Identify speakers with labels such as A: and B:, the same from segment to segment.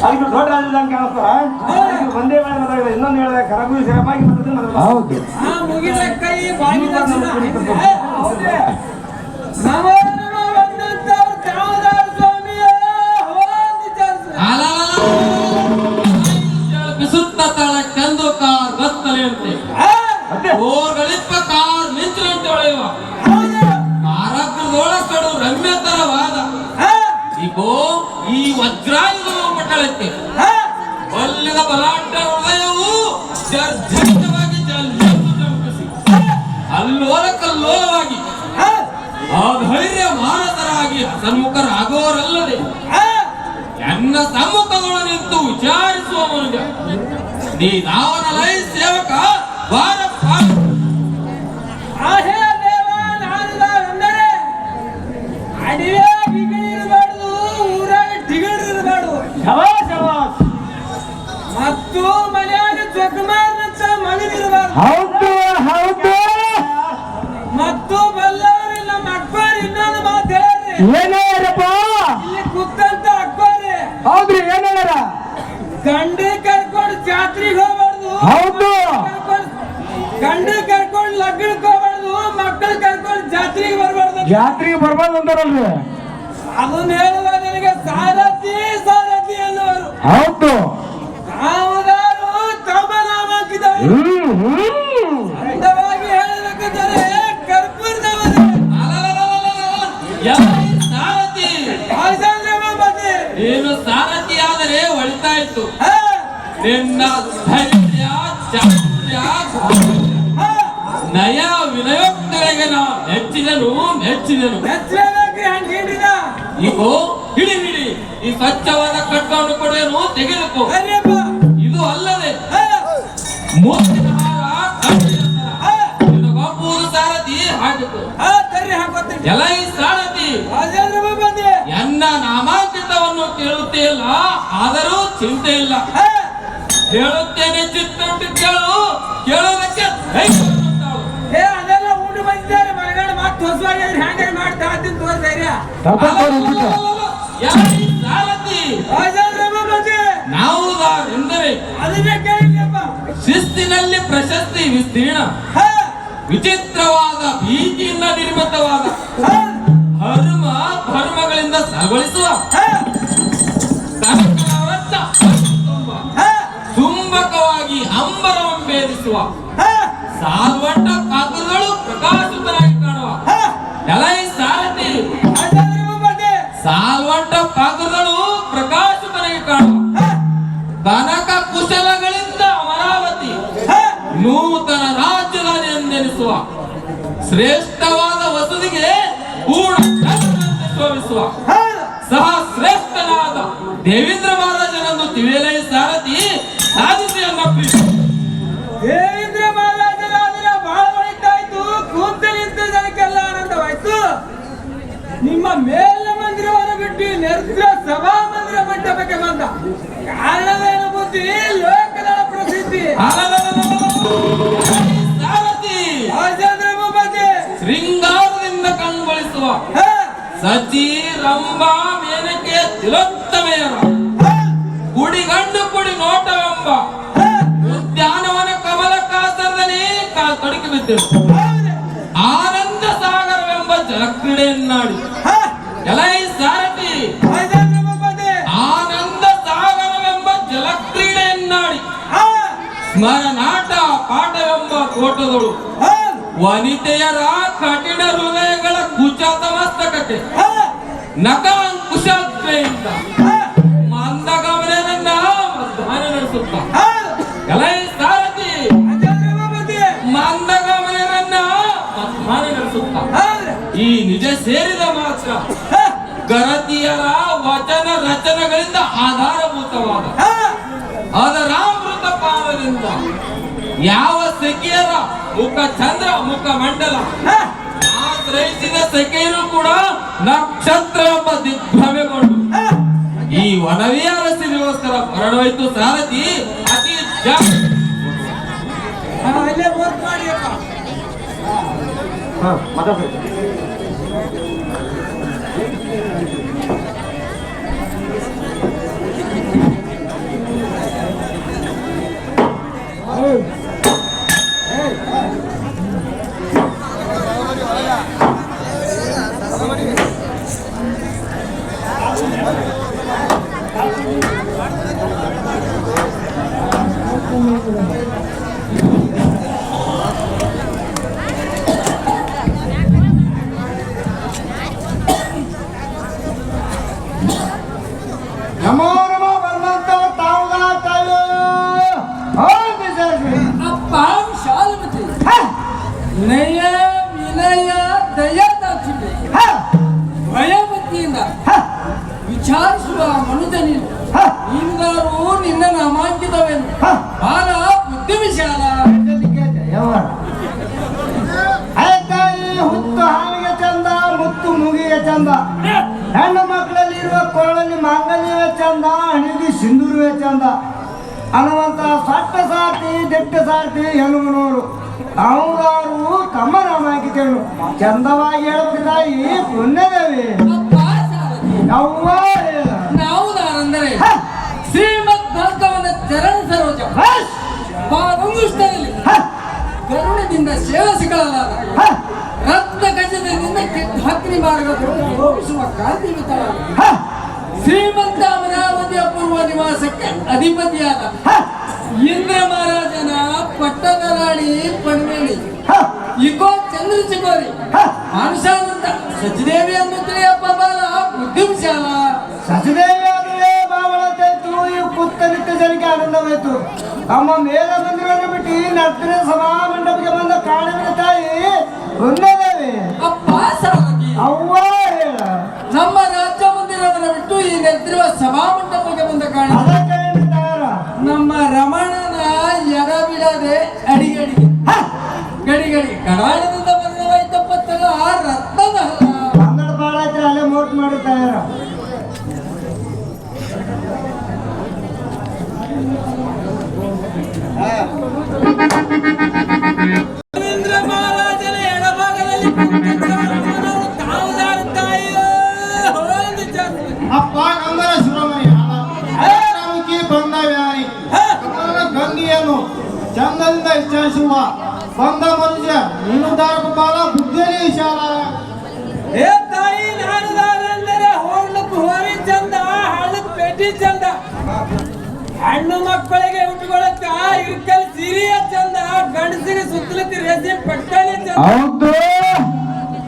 A: ಅದಕ್ಕೆ ದೊಡ್ಡ ರಾಜಧಾನಿ ಕಾಣಿಸ್ತಾರ ಅದಕ್ಕೆ ಒಂದೇ ಇನ್ನೊಂದು ಕರಗು
B: ಹೌದು.
C: ಬಿಸುತ್ತ ತಳ ಕಂದು ಕಾರ್ ಬತ್ತಲೆಯಂತೆ ಓರ್ಗಳಿಪ್ಪ ಕಾರ್ ರಮ್ಯತರವಾದ. ಈ ವಜ್ರಾಯುಧವು
D: ಆ,
C: ಬಲ್ಲಿದ ಬಲಾಢ್ಯ ಹೃದಯವು ಜರ್ಜರಿತವಾಗಿ ಅಲ್ಲೋಲ ಕಲ್ಲೋಲವಾಗಿ ಅಧೈರ್ಯ ಮಾನತರಾಗಿ ಸನ್ಮುಖರಾಗೋರಲ್ಲದೆ.
D: ಆ,
C: ಎನ್ನ ಸಮ್ಮುಖದೊಳ ನಿಂತು ವಿಚಾರಿಸುವ ಮನುಜ ನೀ ನಾವನ
D: ಮಾತು ಹೇಳ್ರಿ
B: ಏನೇ ಹೇಳಪ್ಪ
D: ಇಲ್ಲಿ ಕೂತಂತ ಅಕ್ಬರ್.
B: ಹೌದ್ರಿ ಏನ್ ಹೇಳ್ಯಾರ
D: ಗಂಡೆ ಕರ್ಕೊಂಡು ಜಾತ್ರೆಗೆ ಹೋಗ್ಬಾರ್ದು.
B: ಹೌದು.
D: ಗಂಡೆ ಕರ್ಕೊಂಡು ಲಗ್ನಕ್ಕೆ ಹೋಗ್ಬಾರ್ದು. ಮಕ್ಕಳು ಕರ್ಕೊಂಡು ಜಾತ್ರೆಗೆ ಬರ್ಬಾರ್ದು
B: ಜಾತ್ರೆಗೆ ಬರ್ಬಾರ್ದು ಅಂತಾರಲ್ರಿ.
D: ಅದನ್ನ ಹೇಳುವ ನನಗೆ ಸಾರಥಿ ಸಾರಥಿ ಅನ್ನೋರು
B: ಹೌದು.
C: ನಿನ್ನ ಧೈರ್ಯ ಚಾತುರ್ಯ ನಯ ವಿನಯೋಕ್ತಗಳಿಗೆ ನಾವು ಮೆಚ್ಚಿದನು ಮೆಚ್ಚಿದನು ಇಗೋ ಹಿಡಿ ಹಿಡಿ. ಈ ಸ್ವಚ್ಛವಾದ ಕಟ್ಟವನ್ನು ಕೊಡೇನು ತೆಗೆದುಕೋ. ಇದು ಅಲ್ಲದೆ ಸಾರಥಿ ಹಾಕಿತು ಎಲ್ಲ ಈ ಸಾರಥಿ. ಎನ್ನ ನಾಮಾಂಕಿತವನ್ನು ಕೇಳುತ್ತೆಯಲ್ಲ ಆದರೂ ಚಿಂತೆ ಇಲ್ಲ. ಹೇಳುತ್ತೇನೆ ಚಿತ್ತುಂಟು ಕೇಳು ಕೇಳೋದಕ್ಕೆ.
D: ಏ ಅದೆಲ್ಲ ಉಂಡು ಬಂದಿದ್ದಾರೆ ಮಾಡ್ತಾ ಧೈರ್ಯ.
C: ಸಾರಥಿ
D: ಬಂದೆ
C: ನಾವುದಾರೆಂದರೆ ಶಿಸ್ತಿನಲ್ಲಿ ಪ್ರಶಸ್ತಿ ವಿಸ್ತೀರ್ಣ.
D: ಹಾ.
C: ವಿಚಿತ್ರವಾದ ಭೀತಿಯಿಂದ ನಿರ್ಮಿತವಾದ ಧರ್ಮ ಧರ್ಮಗಳಿಂದ ಸಗೊಳಿಸುವ ಚುಂಬಕವಾಗಿ ಅಂಬರವನ್ನು
D: ಭೇದಿಸುವ.
C: ಸಾಲ್ವಟ್ಟ ಕಾಕುಗಳು ಪ್ರಕಾಶಿತರಾಗಿ ಕಾಣುವ. ಎಲೈ ಸಾರಥಿ. ಸಾಲ್ವಟ್ಟ ಕಾಕುಗಳು ಪ್ರಕಾಶಿತರಾಗಿ ಕಾಣುವ. ಕನಕ ಕುಶಲಗಳಿಂದ ಅಮರಾವತಿ. ನೂತನ ರಾಜಧಾನಿ ಎಂದೆನಿಸುವ. ಶ್ರೇಷ್ಠವಾದ ವಸತಿಗೆ ಪೂರ್ಣ ಸಹ ಶ್ರೇಷ್ಠನಾದ ದೇವೇಂದ್ರ
D: ಮಂಟಪಕ್ಕೆ ಬಂದ ಕಾರಣವೇನು ಬುದ್ಧಿ ಲೋಕದ ಪ್ರಸಿದ್ಧಿ.
C: ಶೃಂಗಾರದಿಂದ ಕಂಗೊಳಿಸುವ ಸಚಿ ರಂಭಾ ಮೇನಕೆ ತಿಲೋತ್ತಮೆಯರ ಕುಡಿಗಂಡು ಕುಡಿ ನೋಟವೆಂಬ. ಉದ್ಯಾನವನ ಕಮಲ ಕಾಸರದಲ್ಲಿ ಕಾ ತೊಡಗಿ ಬಿದ್ದರು
D: ಹಾ,
C: ವನಿತೆಯರ ಕಠಿಣ ಹೃದಯಗಳ ಕುಚತ ಮಸ್ತಕತೆ. ಮಂದಗಮನರನ್ನ ಮಧ್ಯಾಹ್ನ ನಡೆಸುತ್ತ. ಸಾರಥಿ. ಈ ನಿಜ ಸೇರಿದ ಮಾತ್ರ ಗರತಿಯರ ವಚನ ರಚನೆಗಳಿಂದ ಆಧಾರಭೂತವಾದ. ಅದರಾಮೃತ ಪಾದದಿಂದ ಯಾವ ಸೆಕೆಯರ ಮುಖ ಚಂದ್ರ ಮುಖ ಮಂಡಲ? ಗ್ರಹಿಸಿದ ಸೆಕೆಯರು ಕೂಡ ನಕ್ಷತ್ರ ಎಂಬ ದಿಗ್ಭ್ರಮೆಗೊಂಡು. ಈ ಒಡವಿಯ ಅರಸಿಗೋಸ್ಕರ ಹೊರಡೋಯ್ತು ಸಾರಥಿ ಅತಿ
A: Oh. 何? ಸಾಟಿ ಸಾರ್ತಿ ಹೆಣ್ಣುಮನವರು ಅವರಾರು ತಮ್ಮ ಹಾಕಿದ್ದೇನು ಚಂದವಾಗಿ ಹೇಳಬೇಕು ತಾಯಿ ಪುಣ್ಯದೇವಿ.
D: ಶ್ರೀಮದ್ ಭಾಗವನ ಚರಣ ಸರೋಜ! ಕರುಣದಿಂದ ಸೇವಸಿಗಳಲ್ಲಾದ
A: ಹ!
D: ರಕ್ತ ಗಜದಿಂದ ಕೆಟ್ಟ ಹಕ್ನಿ ಹೋಗಿಸುವ ಕಾಂತಿಯುತವಾದ
A: ಹ!
D: ಶ್ರೀಮಂತ ಅಮರಾವತಿಯ ಪೂರ್ವ ನಿವಾಸಕ್ಕೆ ಅಧಿಪತಿಯಾದ! ಇಂದ್ರ ಮಹಾರಾಜನ ಪಟ್ಟದ ರಾಣಿ ಪಡ್ಮೇಣಿ
A: ಹ!
D: ಇಕೋ ಚಂದ್ರ ಚಿಕೋರಿ
A: ಹ!
D: ಮಾನಸಾನಂದ ಸಚಿದೇವಿ ಅನ್ನು ತಿಳಿಯಪ್ಪ ಬಾಲ ಬುದ್ಧಿವಿಶಾಲ
A: ಸಚದೇವಿಯಾದರೆ ಬಾವಳ ತೆತ್ತು ಈ ಕುತ್ತ ನಿತ್ಯ ಜನಕ್ಕೆ ಆನಂದವಾಯಿತು ಅಮ್ಮ ಮೇಲ ಮಂದಿರವನ್ನು ಬಿಟ್ಟು ನರ್ತನ ಸಭಾ ಮಂಡಪಕ್ಕೆ ಬಂದ ಕಾಣಿನ ತಾಯಿ ಪುಣ್ಯದೇವಿ
B: ಚಂದದಿಂದ ವಿಚಾರಿಸುವ ಬಂದ ಮನುಷ್ಯ ನೀನು ದಾರಕ ಬಾಲ ಬುದ್ಧಿಯಲ್ಲಿ ವಿಶಾಲ
D: ಏ ತಾಯಿ ನಾನುದಾರೆಂದರೆ ಹೋಗ್ಲಕ್ಕೆ ಹೋರಿ ಚಂದ ಹಳ್ಳಕ್ ಪೆಟ್ಟಿ ಚಂದ. ಹೆಣ್ಣು ಮಕ್ಕಳಿಗೆ ಉಟ್ಕೊಳಕ್ಕ ಇರ್ಕಲ್ ಸಿರಿಯ ಚಂದ ಗಂಡಸಿಗೆ ಸುತ್ತಲಕ್ಕೆ ರೇಸಿನ ಪಟ್ಟಣಿ ಚಂದ.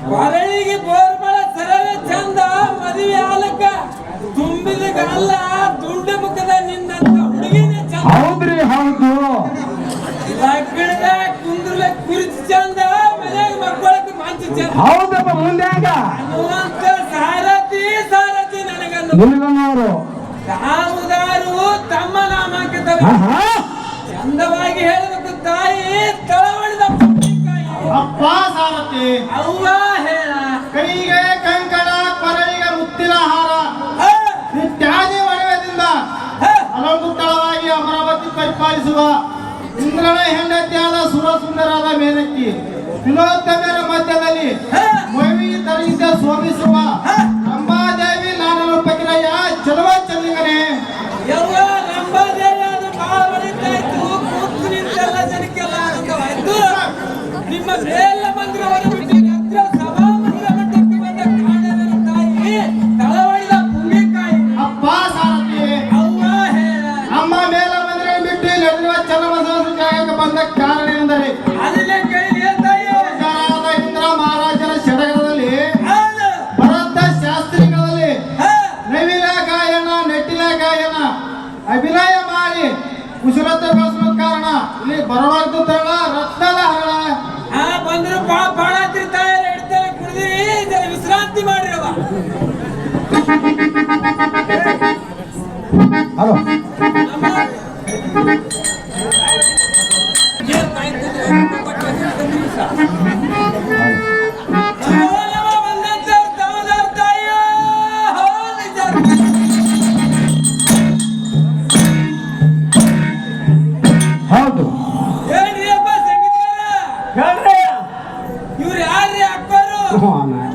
D: ಕೊರಳಿಗೆ ಬೋರ್ಮಳ ಸರಳ ಚಂದ ಮದುವೆ ಆಲಕ್ಕ ತುಂಬಿದ ಗಲ್ಲ ದುಂಡು ಮುಖದ ನಿನ್ನಂತ ಮಂಚ ಹೌದು.
B: ಹೌದಪ್ಪ ಮುಂದೆ ಆಗ
D: ಅನ್ನುವಂತ ಸಾರಥಿ ಸಾರಥಿ ನನಗನ್ನು
B: ನಿಲ್ಗನವರು
D: ತಮ್ಮ ನಾಮಂಕಿತ ಚಂದವಾಗಿ ಹೇಳಬೇಕು ತಾಯಿ ತಳವಳಿದ.
B: ಅಪ್ಪ ಸಾರಥಿ.
D: ಅವ್ವ
B: ಇಂದ್ರನ ಹೆಂಡತಿಯಾದ ಸುರಸುಂದರಾದ ಮೇನಕ್ಕಿ ವಿನೋತ್ತಮರ ಮಧ್ಯದಲ್ಲಿ
D: ಹ.
B: ತರಿಸಿದ ತರಲಿದ್ದ ಅಂಬಾದೇವಿ ರಂಭಾದೇವಿ ನಾನು ಪಕಿರಯ್ಯ ಚಲವ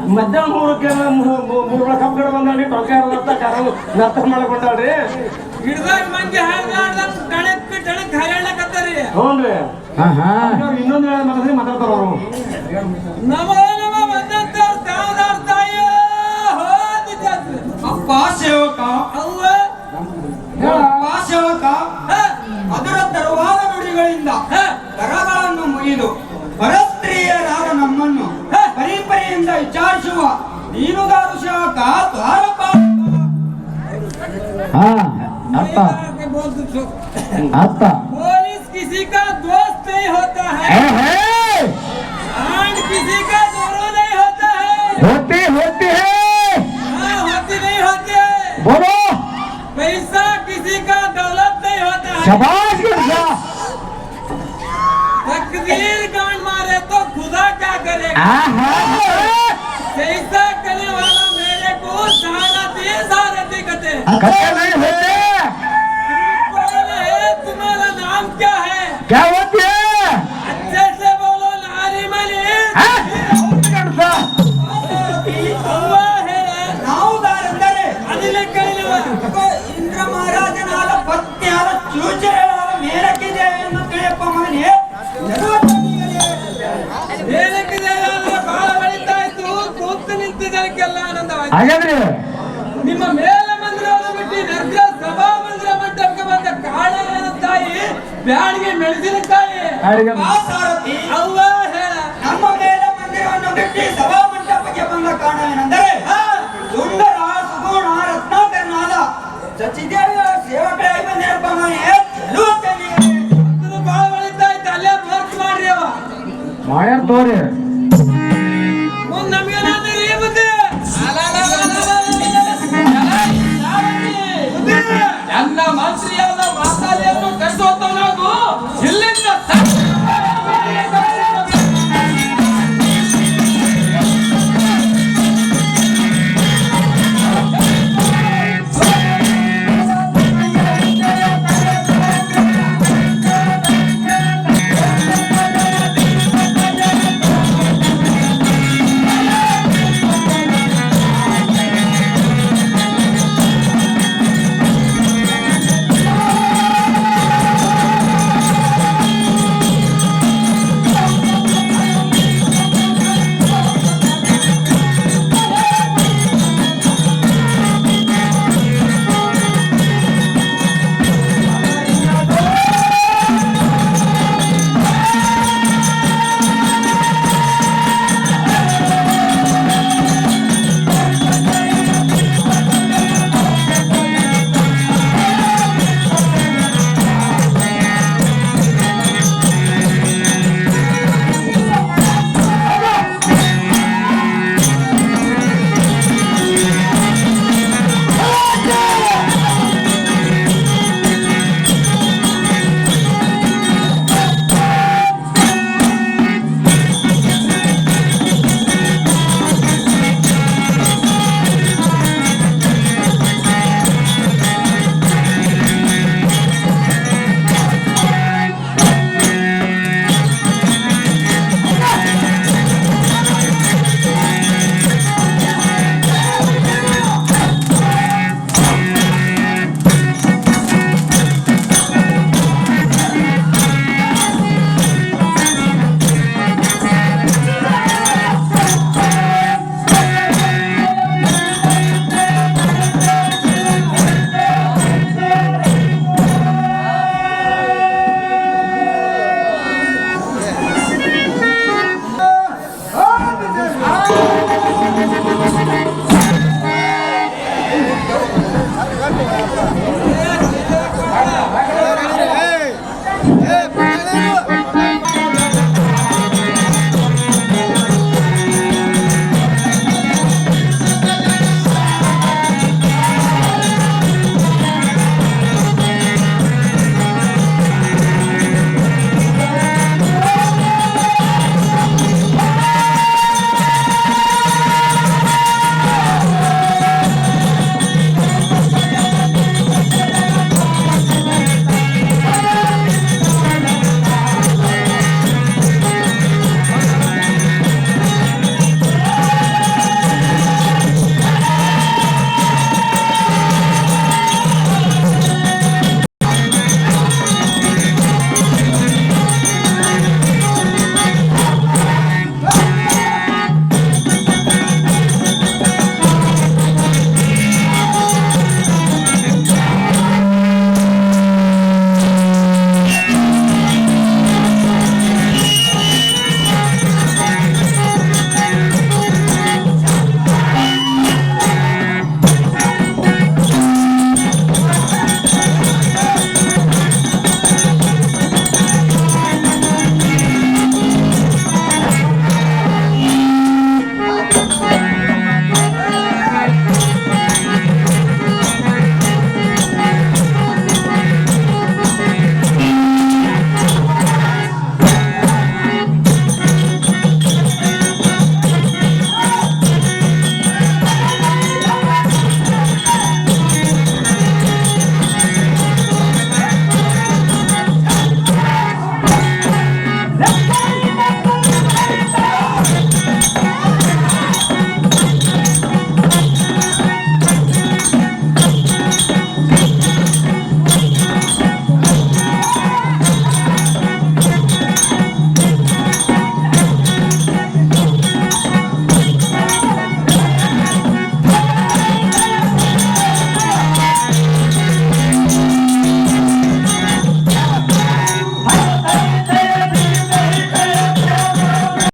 A: ಮಧ್ಯಾಹ್ನ ಮೂರಕ್ಕೆ ಮೂರು ಕಬ್ಬು ಬಂದಾಳಿ ಟೊಂಕ ಅಂತ ಕರ ನರ್ತ ಮಾಡಕ್ ಬಂದಾಳ್ರಿ
D: ಹಿಡ್ದಾಗ ಮಂದಿ ಹರಳಕತ್ತಾರಿ
A: ಹ್ಞೂನ್ರಿ ಇನ್ನೊಂದು ಹೇಳ ಮನಸ್ಸಿ ಮಾತಾಡ್ತಾರ ಅವರು.
D: ನಮ ನಮ ಬಂದಂತ ತಾಯಿ ಹೋದ
C: ಅಪ್ಪ ಸೇವಕ
D: Apa?
E: ಹಾಗಾದ್ರೆ
D: ನಿಮ್ಮ ಮೇಲ ಮಂದಿರವನ್ನು ಬಿಟ್ಟು ನರ್ಗ ಸಭಾ ಮಂದಿರ ಮಂಟಪಕ್ಕೆ ಬಂದ ಕಾಳೆಯನ ತಾಯಿ ಬ್ಯಾಡಿಗೆ ಮೆಣಸಿನಕಾಯಿ ಅವ್ವ ಹೇಳ
F: ನಮ್ಮ ಮೇಲ ಮಂದಿರವನ್ನು ಬಿಟ್ಟು ಸಭಾ ಮಂಟಪಕ್ಕೆ ಬಂದ ಕಾರಣ ಏನೆಂದರೆ ಸುಂದರ ಸುಗುಣ ರತ್ನಾಕರನಾದ ಸಚಿದೇವಿಯ ಸೇವಕರಾಗಿ ಬಂದಿರಪ್ಪ
E: ಮಾಡ್ಯಾರ ತೋರಿ